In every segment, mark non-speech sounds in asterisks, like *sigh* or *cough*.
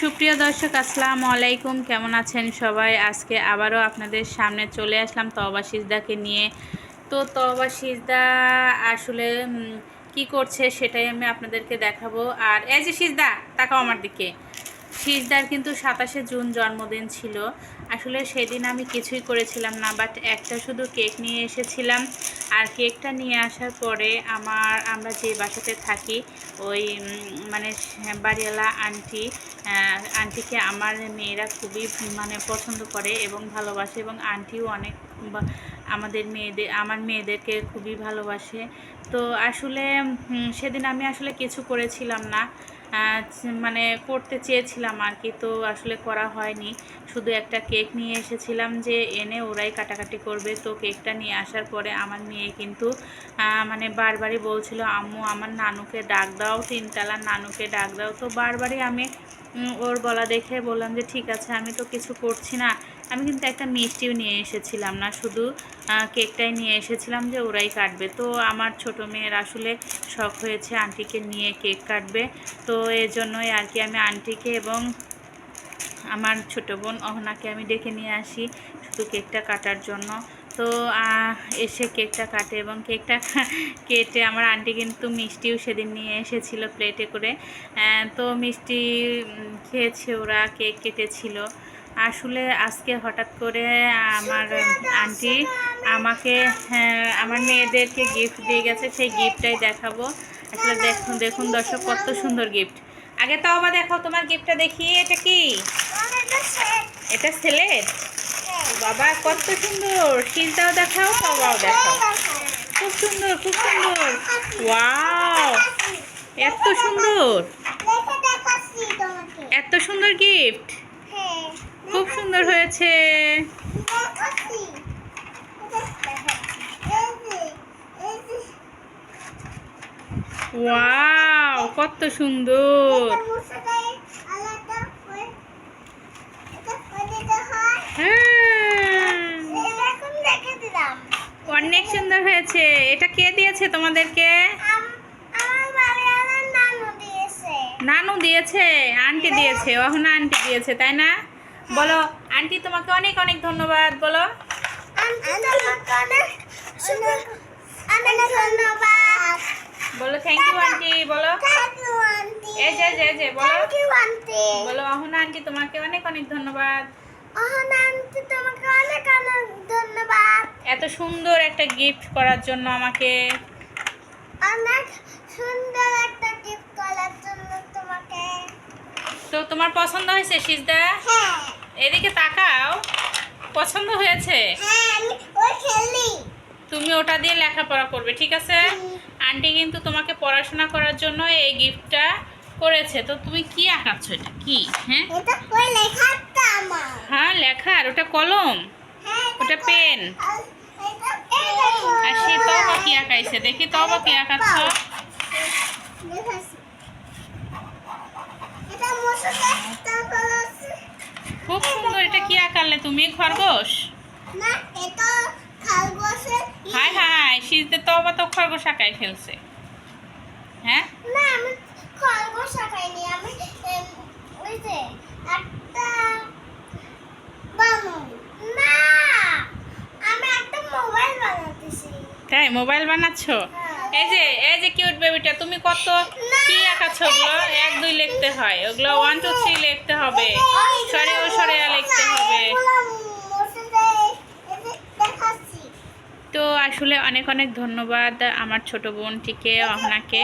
সুপ্রিয় দর্শক, আসসালামু আলাইকুম। কেমন আছেন সবাই? আজকে আবারও আপনাদের সামনে চলে আসলাম তবা সিজদাকে নিয়ে। তো তবা সিজদা আসলে কি করছে সেটাই আমি আপনাদেরকে দেখাবো। আর এই যে সিজদা, তাকাও আমার দিকে। সিজদার কিন্তু সাতাশে জুন জন্মদিন ছিল। আসলে সেদিন আমি কিছুই করেছিলাম না বাট একটা শুধু কেক নিয়ে এসেছিলাম। আর কেকটা নিয়ে আসার পরে আমার, আমরা যে বাসাতে থাকি, ওই মানে বাড়িওয়ালা আন্টি আন্টিকে আমার মেয়েরা খুবই মানে পছন্দ করে এবং ভালোবাসে এবং আন্টিও অনেক আমাদের মেয়েদের, আমার মেয়েদেরকে খুবই ভালোবাসে। তো আসলে সেদিন আমি আসলে কিছু করেছিলাম না। মানে করতে চেয়েছিলাম আর কি, তো আসলে করা হয়নি। শুধু একটা কেক নিয়ে এসেছিলাম যে এনে ওরাই কাটাকাটি করবে। তো কেকটা নিয়ে আসার পরে আমার মেয়ে কিন্তু মানে বারবারই বলছিল, আম্মু, আমার নানুকে ডাক দাও, তিনতলার নানুকে ডাক দাও। তো বারবারই আমি ওর বলা দেখে বললাম যে, ঠিক আছে, আমি তো কিছু করছি না। আমি কিন্তু একটা মিষ্টিও নিয়ে এসেছিলাম না, শুধু কেকটাই নিয়ে এসেছিলাম যে ওরাই কাটবে। তো আমার ছোট মেয়ের আসলে শখ হয়েছে আন্টিকে নিয়ে কেক কাটবে। তো এই জন্যই আর কি আমি আন্টিকে এবং আমার ছোট বোন অহনাকে আমি ডেকে নিয়ে আসি শুধু কেকটা কাটার জন্য। তো এসে কেকটা কাটে এবং কেকটা *laughs* কেটে আমার আন্টি কিন্তু মিষ্টিও সেদিন নিয়ে এসেছিল প্লেটে করে। তো মিষ্টি খেয়েছে ওরা, কেক কেটেছিল। আসলে আজকে হঠাৎ করে আমার আন্টি আমাকে হ্যাঁ, আমার মেয়েদেরকে গিফট দিয়ে গেছে সেই গিফটটাই দেখাবো। আসলে দেখুন দেখুন দর্শক কত সুন্দর গিফট আগে তো আবার দেখো তোমার গিফটটা দেখি এটা কি? এটা ছেলের? বাবা কত সুন্দর। শীলটাও দেখাও বাবাও দেখাও। খুব সুন্দর খুব সুন্দর। ওয়াও! এত সুন্দর। এত সুন্দর গিফট খুব সুন্দর হয়েছে। ওয়াও কত সুন্দর। হ্যাঁ। অনেক সুন্দর হয়েছে। এটা কে দিয়েছে তোমাদেরকে? নানু দিয়েছে। আন্টি দিয়েছে অহনা আন্টি দিয়েছে তাই না? বলো, আন্টি তোমাকে অনেক অনেক ধন্যবাদ, বলো। বলো থ্যাংক ইউ আন্টি, বলো। যে, এই যে বলো. বলো, অহনা আন্টি তোমাকে অনেক অনেক ধন্যবাদ। ধন্যবাদ এত সুন্দর একটা গিফট করার জন্য আমাকে। গিফট তো তোমার পছন্দ হয়েছে, সিজদা? হ্যাঁ। এদিকে তাকাও পছন্দ হয়েছে। হ্যাঁ তুমি ওটা দিয়ে লেখাপড়া করবে ঠিক আছে? আন্টি কিন্তু তোমাকে পড়াশোনা করার জন্য এই গিফটটা করেছে। তো তুমি কি আঁকাচ্ছ এটা? কি? হ্যাঁ? হ্যাঁ লেখা আর ওটা কলম? হ্যাঁ ওটা পেন? আর সে তবা কি আঁকাইছে? দেখি তবা কি আঁকাচ্ছ দেখাচ্ছি। এটা মশলা তারপর আছে খুব সুন্দর এটা কি আঁকালে তুমি? খরগোশ? হাই হাই শীতে তবা তো খরগোশ আঁকাই ফেলছে। হ্যাঁ? না আমি খরগোশ আঁকাইনি আমি ওই যে একটা না আমি একটা মোবাইল বানাতেছি। তাই মোবাইল বানাচ্ছ? এই যে এই যে কিউট বেবিটা তুমি কত কি এক দুই লিখতে হয়। ওগুলো ওয়ান টু থ্রি লিখতে হবে। সরে ও, সরে লিখতে হবে। তো আসলে অনেক অনেক ধন্যবাদ আমার ছোট বোনটিকে, অহনাকে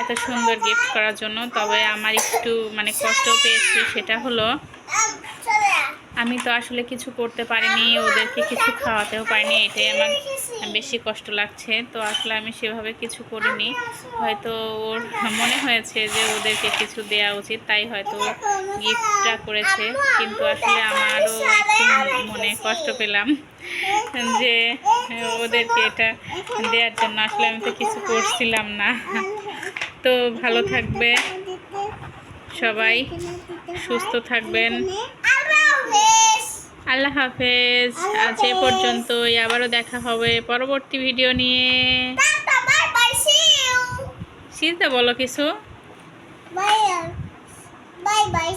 এত সুন্দর গিফট করার জন্য। তবে আমার একটু মানে কষ্ট পেয়েছি, সেটা হলো। আমি তো আসলে কিছু করতে পারিনি, ওদেরকে কিছু খাওয়াতেও পারিনি, এটাই আমার বেশি কষ্ট লাগছে। তো আসলে আমি সেভাবে কিছু করিনি। হয়তো ওর মনে হয়েছে যে ওদেরকে কিছু দেওয়া উচিত, তাই হয়তো গিফটটা করেছে। কিন্তু আসলে আমারও একটু মনে কষ্ট পেলাম যে ওদেরকে এটা দেওয়ার জন্য। আসলে আমি তো কিছু করছিলাম না। তো ভালো থাকবে। সবাই সুস্থ থাকবেন। আল্লাহ হাফেজ। আজ এ পর্যন্তই আবারও দেখা হবে পরবর্তী ভিডিও নিয়ে। Tata bye bye see you সিজদা বলো কিছু। Bye bye